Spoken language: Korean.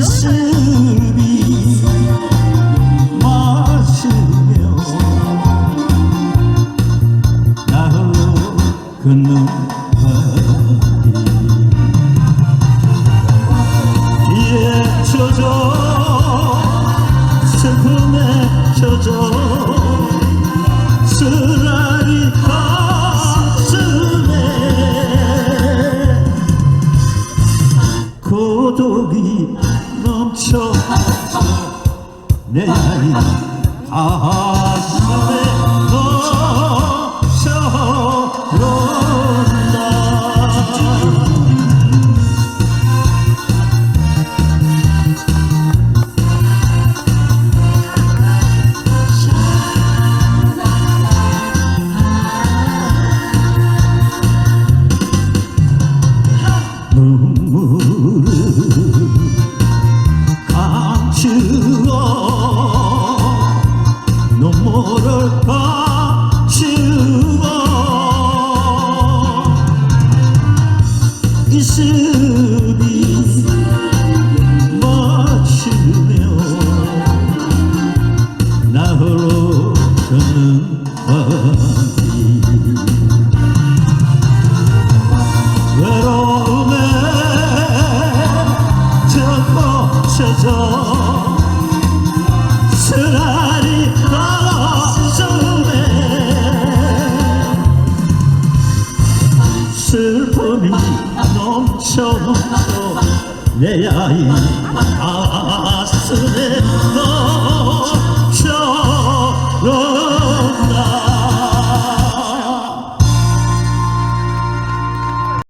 가슴이 마시며 나로 걷는 거리 비에 젖어 슬픔에 젖어 쓰라리 가슴에 고독이 넘쳐 내 아이 가슴에 넘쳐온다 눈물을 이슬이 맞추며 나 홀로 걷는 바위 외로움에 젖어져 쓰라리 가슴에 슬픔이 넘쳐 내 아이 가슴에 넘쳐